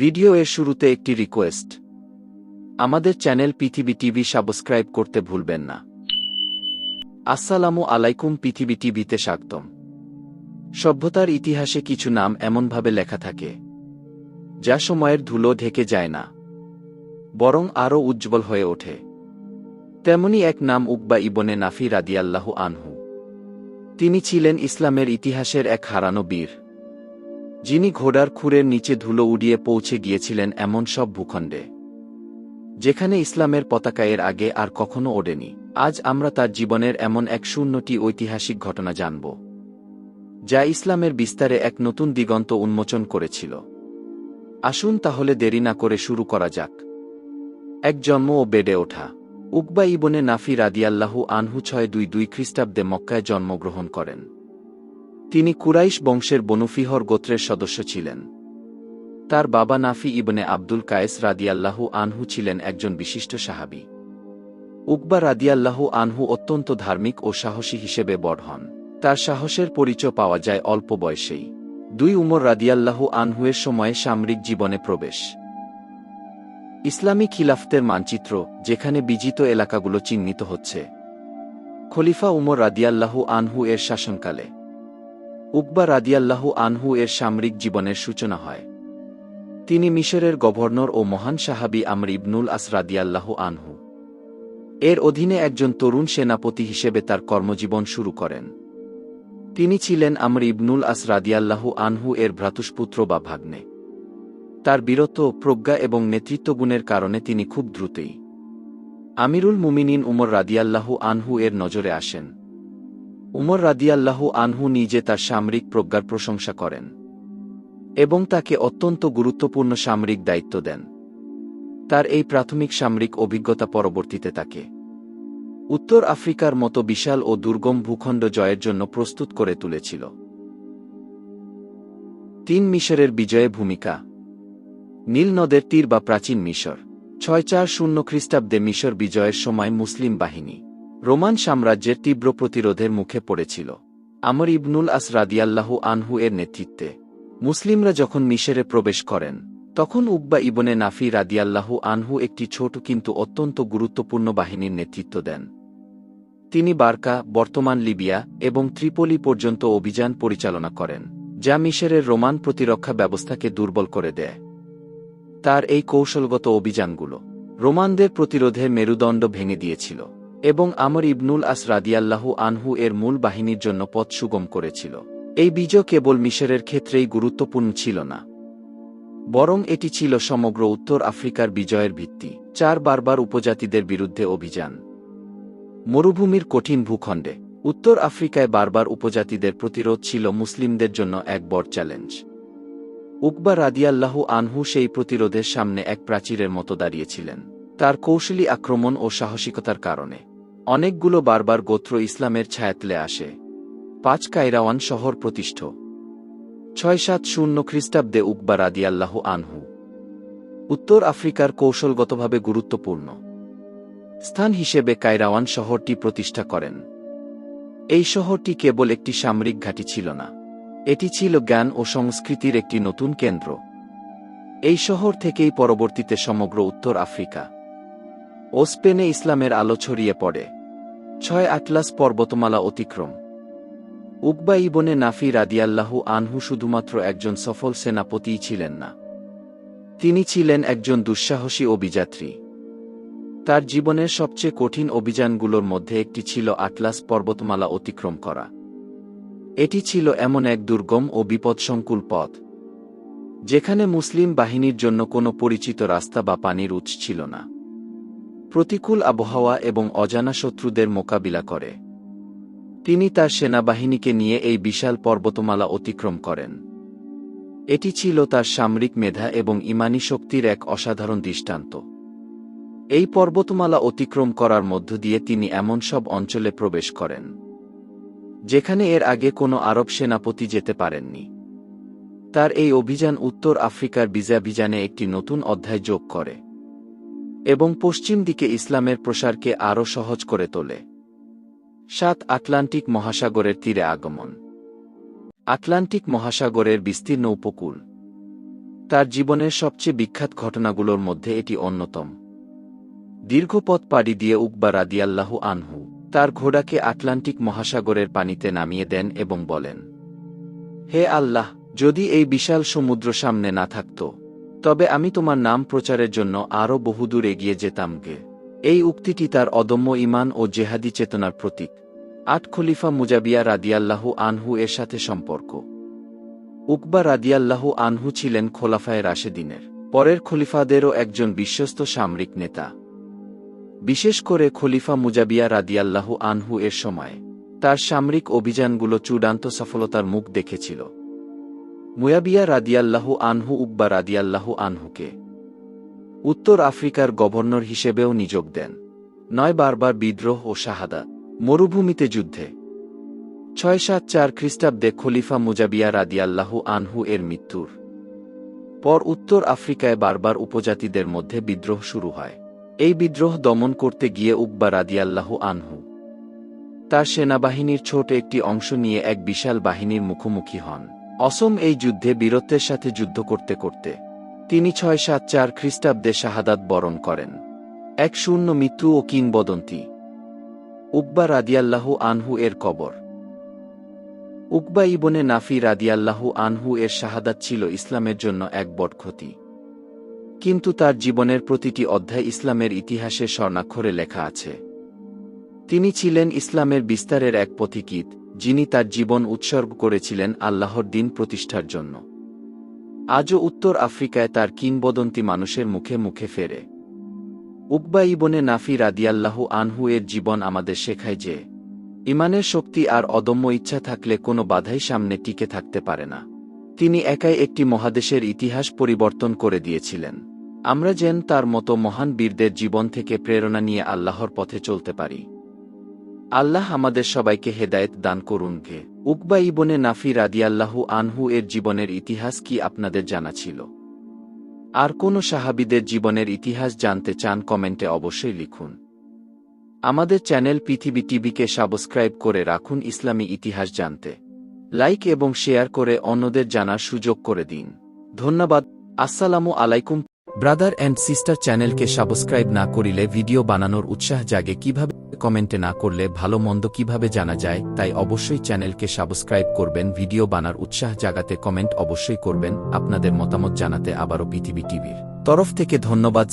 Video এর শুরুতে একটি রিকোয়েস্ট আমাদের চ্যানেল পৃথিবী টিভি সাবস্ক্রাইব করতে ভুলবেন না। আসসালামু আলাইকুম পৃথিবী টিভিতে স্বাগতম। সভ্যতার ইতিহাসে কিছু নাম এমনভাবে লেখা থাকে, যা সময়ের ধুলো ঢেকে যায় না, বরং আরও উজ্জ্বল হয়ে ওঠে। তেমনি এক নাম উকবা ইবনে নাফি রাদিয়াল্লাহু আনহু। তিনি ছিলেন ইসলামের ইতিহাসের এক হারানো বীর। যিনি ঘোড়ার খুরের নিচে ধুলো উড়িয়ে পৌঁছে গিয়েছিলেন এমন সব ভূখণ্ডে, যেখানে ইসলামের পতাকা এর আগে আর কখনো ওড়েনি। আজ আমরা তার জীবনের এমন এক শূন্যটি ঐতিহাসিক ঘটনা জানব, যা ইসলামের বিস্তারে এক নতুন দিগন্ত উন্মোচন করেছিল। আসুন তাহলে দেরি না করে শুরু করা যাক। এক জন্ম ও বেডে ওঠা। উকবা ইবনে নাফি রাদিয়াল্লাহু আনহু ছয় দুই দুই খ্রিস্টাব্দে মক্কায় জন্মগ্রহণ করেন। তিনি কুরাইশ বংশের বনুফিহর গোত্রের সদস্য ছিলেন। তার বাবা নাফি ইবনে আব্দুল কায়েস রাদিয়াল্লাহু আনহু ছিলেন একজন বিশিষ্ট সাহাবি। উকবা রাদিয়াল্লাহু আনহু অত্যন্ত ধার্মিক ও সাহসী হিসেবে বড় হন। তার সাহসের পরিচয় পাওয়া যায় অল্প বয়সেই। দুই উমর রাদিয়াল্লাহু আনহুয়ের সময়ে সামরিক জীবনে প্রবেশ। ইসলামী খিলাফতের মানচিত্র, যেখানে বিজিত এলাকাগুলো চিহ্নিত হচ্ছে। খলিফা উমর রাদিয়াল্লাহু আনহু এর শাসনকালে উকবা রাদিয়াল্লাহু আনহু এর সামরিক জীবনের সূচনা হয়। তিনি মিশরের গভর্নর ও মহান সাহাবি আমর ইবনুল আস রাদিয়াল্লাহু আনহু। এর অধীনে একজন তরুণ সেনাপতি হিসেবে তার কর্মজীবন শুরু করেন। তিনি ছিলেন আমর ইবনুল আস রাদিয়াল্লাহু আনহু এর ভ্রাতুষ্পুত্র বা ভাগ্নে। তার বীরত্ব, প্রজ্ঞা এবং নেতৃত্বগুণের কারণে তিনি খুব দ্রুতই আমিরুল মুমিনিন উমর রাদিয়াল্লাহু আনহু এর নজরে আসেন। উমর রাদিয়াল্লাহু আনহু নিজে তার সামরিক প্রজ্ঞার প্রশংসা করেন এবং তাকে অত্যন্ত গুরুত্বপূর্ণ সামরিক দায়িত্ব দেন। তার এই প্রাথমিক সামরিক অভিজ্ঞতা পরবর্তীতে তাকে উত্তর আফ্রিকার মতো বিশাল ও দুর্গম ভূখণ্ড জয়ের জন্য প্রস্তুত করে তুলেছিল। তিন মিশরের বিজয়ে ভূমিকা। নীল নদের তীর বা প্রাচীন মিশর। ছয় চার শূন্য খ্রিস্টাব্দে মিশর বিজয়ের সময় মুসলিম বাহিনী রোমান সাম্রাজ্যের তীব্র প্রতিরোধের মুখে পড়েছিল। আমর ইবনুল আস রাদিয়াল্লাহু আনহু এর নেতৃত্বে। মুসলিমরা যখন মিশরে প্রবেশ করেন, তখন উব্বা ইবনে নাফি রাদিয়াল্লাহু আনহু একটি ছোট কিন্তু অত্যন্ত গুরুত্বপূর্ণ বাহিনীর নেতৃত্ব দেন। তিনি বার্কা, বর্তমান লিবিয়া এবং ত্রিপোলি পর্যন্ত অভিযান পরিচালনা করেন, যা মিশরের রোমান প্রতিরক্ষা ব্যবস্থাকে দুর্বল করে দেয়। তার এই কৌশলগত অভিযানগুলো রোমানদের প্রতিরোধের মেরুদণ্ড ভেঙে দিয়েছিল। এবং আমর ইবনুল আস রাদিয়াল্লাহু আনহু এর মূল বাহিনীর জন্য পথ সুগম করেছিল। এই বিজয় কেবল মিশরের ক্ষেত্রেই গুরুত্বপূর্ণ ছিল না। বরং এটি ছিল সমগ্র উত্তর আফ্রিকার বিজয়ের ভিত্তি, চার বারবার উপজাতিদের বিরুদ্ধে অভিযান। মরুভূমির কঠিন ভূখণ্ডে, উত্তর আফ্রিকায় বারবার উপজাতিদের প্রতিরোধ ছিল মুসলিমদের জন্য এক বড় চ্যালেঞ্জ। উকবা রাদিয়াল্লাহু আনহু সেই প্রতিরোধের সামনে এক প্রাচীরের মতো দাঁড়িয়েছিলেন। তার কৌশলী আক্রমণ ও সাহসিকতার কারণে। অনেকগুলো বারবার গোত্র ইসলামের ছায়াতলে আসে। পাঁচ কাইরাওয়ান শহর প্রতিষ্ঠ। ছয় সাত শূন্য খ্রিস্টাব্দে উকবা রাদিয়াল্লাহু আনহু। উত্তর আফ্রিকার কৌশলগতভাবে গুরুত্বপূর্ণ। স্থান হিসেবে কাইরাওয়ান শহরটি প্রতিষ্ঠা করেন। এই শহরটি কেবল একটি সামরিক ঘাঁটি ছিল না। এটি ছিল জ্ঞান ও সংস্কৃতির একটি নতুন কেন্দ্র। এই শহর থেকেই পরবর্তীতে সমগ্র উত্তর আফ্রিকা ও স্পেনে ইসলামের আলো ছড়িয়ে পড়ে। ছয় আটলাস পর্বতমালা অতিক্রম। উকবা ইবনে নাফি রাদিয়াল্লাহু আনহু শুধুমাত্র একজন সফল সেনাপতিই ছিলেন না। তিনি ছিলেন একজন দুঃসাহসী অভিযাত্রী। তার জীবনের সবচেয়ে কঠিন অভিযানগুলোর মধ্যে একটি ছিল আটলাস পর্বতমালা অতিক্রম করা। এটি ছিল এমন এক দুর্গম ও বিপদসংকুল পথ, যেখানে মুসলিম বাহিনীর জন্য কোনো পরিচিত রাস্তা বা পানির উৎস ছিল না। প্রতিকূল আবহাওয়া এবং অজানা শত্রুদের মোকাবিলা করে। তিনি তার সেনাবাহিনীকে নিয়ে এই বিশাল পর্বতমালা অতিক্রম করেন। এটি ছিল তার সামরিক মেধা এবং ইমানি শক্তির এক অসাধারণ দৃষ্টান্ত। এই পর্বতমালা অতিক্রম করার মধ্য দিয়ে তিনি এমন সব অঞ্চলে প্রবেশ করেন, যেখানে এর আগে কোনো আরব সেনাপতি যেতে পারেননি। তার এই অভিযান উত্তর আফ্রিকার বিজাভিযানে একটি নতুন অধ্যায় যোগ করে। এবং পশ্চিম দিকে ইসলামের প্রসারকে আরও সহজ করে তোলে। সাত আটলান্টিক মহাসাগরের তীরে আগমন। আটলান্টিক মহাসাগরের বিস্তীর্ণ উপকূল। তার জীবনের সবচেয়ে বিখ্যাত ঘটনাগুলোর মধ্যে এটি অন্যতম। দীর্ঘ পথ পাড়ি দিয়ে উকবা রাদিয়াল্লাহু আনহু তার ঘোড়াকে আটলান্টিক মহাসাগরের পানিতে নামিয়ে দেন এবং বলেন, হে আল্লাহ, যদি এই বিশাল সমুদ্র সামনে না থাকত তবে আমি তোমার নাম প্রচারের জন্য আরও বহুদূর এগিয়ে যেতাম গে এই উক্তিটি তার অদম্য ইমান ও জেহাদি চেতনার প্রতীক। আট খলিফা মুজাবিয়া রাদিয়াল্লাহু আনহু এর সাথে সম্পর্ক। উকবা রাদিয়াল্লাহু আনহু ছিলেন খোলাফায় রাশেদিনের। পরের খলিফাদেরও একজন বিশ্বস্ত সামরিক নেতা। বিশেষ করে খলিফা মুজাবিয়া রাদিয়াল্লাহু আনহু এর সময়। তার সামরিক অভিযানগুলো চূড়ান্ত সফলতার মুখ দেখেছিল। মুয়াবিয়া রাদিয়াল্লাহু আনহু, উব্বা রাদিয়াল্লাহু আনহুকে। উত্তর আফ্রিকার গভর্নর হিসেবেও নিযোগ দেন। নয় বারবার বিদ্রোহ ও শাহাদা। মরুভূমিতে যুদ্ধে। ছয় সাত চার খ্রিস্টাব্দে খলিফা মুজাবিয়া রাদিয়াল্লাহু আনহু এর মৃত্যুর পর উত্তর আফ্রিকায় বারবার উপজাতিদের মধ্যে বিদ্রোহ শুরু হয়। এই বিদ্রোহ দমন করতে গিয়ে উব্বা রাদিয়াল্লাহু আনহু তার সেনাবাহিনীর ছোট একটি অংশ নিয়ে এক বিশাল বাহিনীর মুখোমুখি হন। অসম এই যুদ্ধে বীরত্বের সাথে যুদ্ধ করতে করতে তিনি ছয় সাত চার খ্রিস্টাব্দে শাহাদাত বরণ করেন। এক শূন্য মৃত্যু ও কিংবদন্তি। উকবা রাদিয়াল্লাহু আনহু এর কবর। উকবা ইবনে নাফি রাদিয়াল্লাহু আনহু এর শাহাদাত ছিল ইসলামের জন্য এক বড় ক্ষতি। কিন্তু তার জীবনের প্রতিটি অধ্যায় ইসলামের ইতিহাসে স্বর্ণাক্ষরে লেখা আছে। তিনি ছিলেন ইসলামের বিস্তারের এক পথিকিত যিনি তার জীবন উৎসর্গ করেছিলেন আল্লাহর দিন প্রতিষ্ঠার জন্য। আজও উত্তর আফ্রিকায় তার কিংবদন্তি মানুষের মুখে মুখে ফেরে। উকবা ইবনে নাফি রাদিয়াল্লাহু আনহু এর জীবন আমাদের শেখায় যে, ইমানের শক্তি আর অদম্য ইচ্ছা থাকলে কোনো বাধাই সামনে টিকে থাকতে পারে না। তিনি একাই একটি মহাদেশের ইতিহাস পরিবর্তন করে দিয়েছিলেন। আমরা যেন তার মতো মহান বীরদের জীবন থেকে প্রেরণা নিয়ে আল্লাহর পথে চলতে পারি। আল্লাহ আমাদের সবাইকে হেদায়েত দান করুন গে। উকবা ইবনে নাফি রাদিয়াল্লাহু আনহু এর জীবনের ইতিহাস কি আপনাদের জানা ছিল? আর কোন সাহাবিদের জীবনের ইতিহাস জানতে চান কমেন্টে অবশ্যই লিখুন। আমাদের চ্যানেল পৃথিবী টিভিকে সাবস্ক্রাইব করে রাখুন ইসলামী ইতিহাস জানতে। লাইক এবং শেয়ার করে অন্যদের জানার সুযোগ করে দিন। ধন্যবাদ। আসসালামু আলাইকুম। ব্রাদার অ্যান্ড সিস্টার চ্যানেলকে সাবস্ক্রাইব না করিলে ভিডিও বানানোর উৎসাহ জাগে। কীভাবে কমেন্টে না করলে ভালো মন্দ কীভাবে জানা যায়, তাই অবশ্যই চ্যানেলকে সাবস্ক্রাইব করবেন। ভিডিও বানার উৎসাহ জাগাতে কমেন্ট অবশ্যই করবেন। আপনাদের মতামত জানাতে আবারও পৃথিবী টিভির তরফ থেকে ধন্যবাদ।